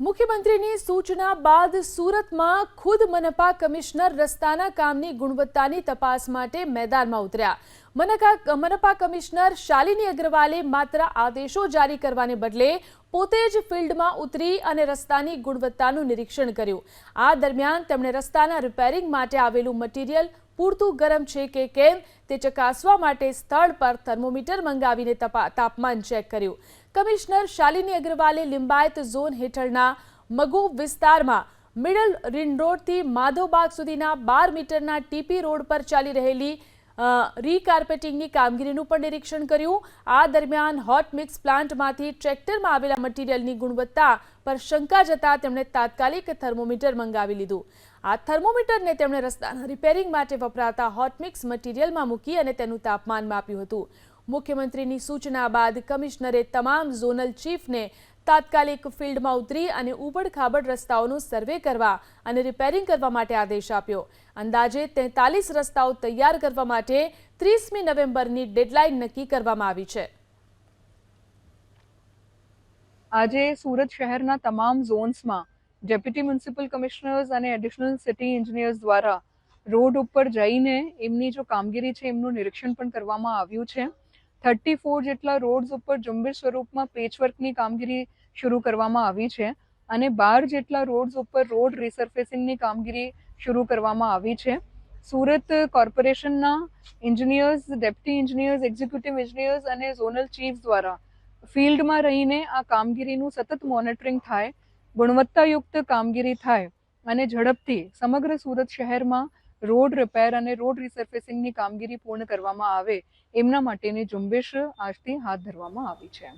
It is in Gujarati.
મુખ્યમંત્રીની સૂચના બાદ સુરતમાં ખુદ મનપા કમિશનર રસ્તાના કામની ગુણવત્તાની તપાસ માટે મેદાનમાં ઉતર્યા. મનકા મનપા કમિશનર શાલિની અગ્રવાલે માત્ર આદેશો જારી કરવાને બદલે પોતે જ ફિલ્ડમાં ઉતરી અને રસ્તાની ગુણવત્તાનું નિરીક્ષણ કર્યું. આ દરમિયાન તેમણે રસ્તાના રિપેરિંગ માટે આવેલું મટીરિયલ પૂરતું ગરમ છે કે કેમ તે ચકાસવા માટે સ્થળ પર થર્મોમીટર મંગાવીને તાપમાન ચેક કર્યું. કમિશનર શાલિની અગ્રવાલે લિંબાયત ઝોન હેઠળના મગુ વિસ્તારમાં મિડલ રિંગ રોડથી માધવબાગ સુધીના બાર મીટરના ટીપી રોડ પર ચાલી રહેલી રીકાર્પેટિંગની કામગીરીનું પણ નિરીક્ષણ કર્યું. આ દરમિયાન હોટ મિક્સ પ્લાન્ટમાંથી ટ્રેક્ટરમાં આવેલા મટીરિયલની ગુણવત્તા પર શંકા જતા તેમણે તાત્કાલિક થર્મોમીટર મંગાવી લીધું. આ થર્મોમીટરને તેમણે રસ્તાના રિપેરિંગ માટે વપરાતા હોટ મિક્સ મટીરિયલમાં મૂકી અને તેનું તાપમાન માપ્યું હતું. મુખ્યમંત્રીની સૂચના બાદ કમિશનરે તમામ ઝોનલ ચીફને તાત્કાલિક ફિલ્ડમાં ઉતરી અને ઉબડખાબડ રસ્તાઓનું સર્વે કરવા અને રિપેરિંગ કરવા માટે આદેશ આપ્યો. અંદાજે તેતાલીસ રસ્તાઓ તૈયાર કરવા માટે ત્રીસમી નવેમ્બરની ડેડલાઇન નક્કી કરવામાં આવી છે. આજે સુરત શહેરના તમામ ઝોન્સમાં ડેપ્યુટી મ્યુનિસિપલ કમિશનર્સ અને એડિશનલ સિટી એન્જિનિયર્સ દ્વારા રોડ ઉપર જઈને એમની જો કામગીરી છે, એમનું નિરીક્ષણ પણ કરવામાં આવ્યું છે. થર્ટી ફોર જેટલા રોડ્સ ઉપર ઝુંબેશ સ્વરૂપમાં પેચવર્કની કામગીરી શરૂ કરવામાં આવી છે અને બાર જેટલા રોડ્સ ઉપર રોડ રિસર્ફેસિંગની કામગીરી શરૂ કરવામાં આવી છે. સુરત કોર્પોરેશનના engineers deputy engineers executive engineers અને ઝોનલ ચીફ દ્વારા ફિલ્ડમાં રહીને આ કામગીરીનું સતત મોનિટરિંગ થાય, ગુણવત્તાયુક્ત કામગીરી થાય અને ઝડપથી સમગ્ર સુરત શહેરમાં રોડ રિપેર અને રોડ રિસર્ફેસિંગની કામગીરી પૂર્ણ કરવામાં આવે, એમના માટેની ઝુંબેશ આજથી હાથ ધરવામાં આવી છે.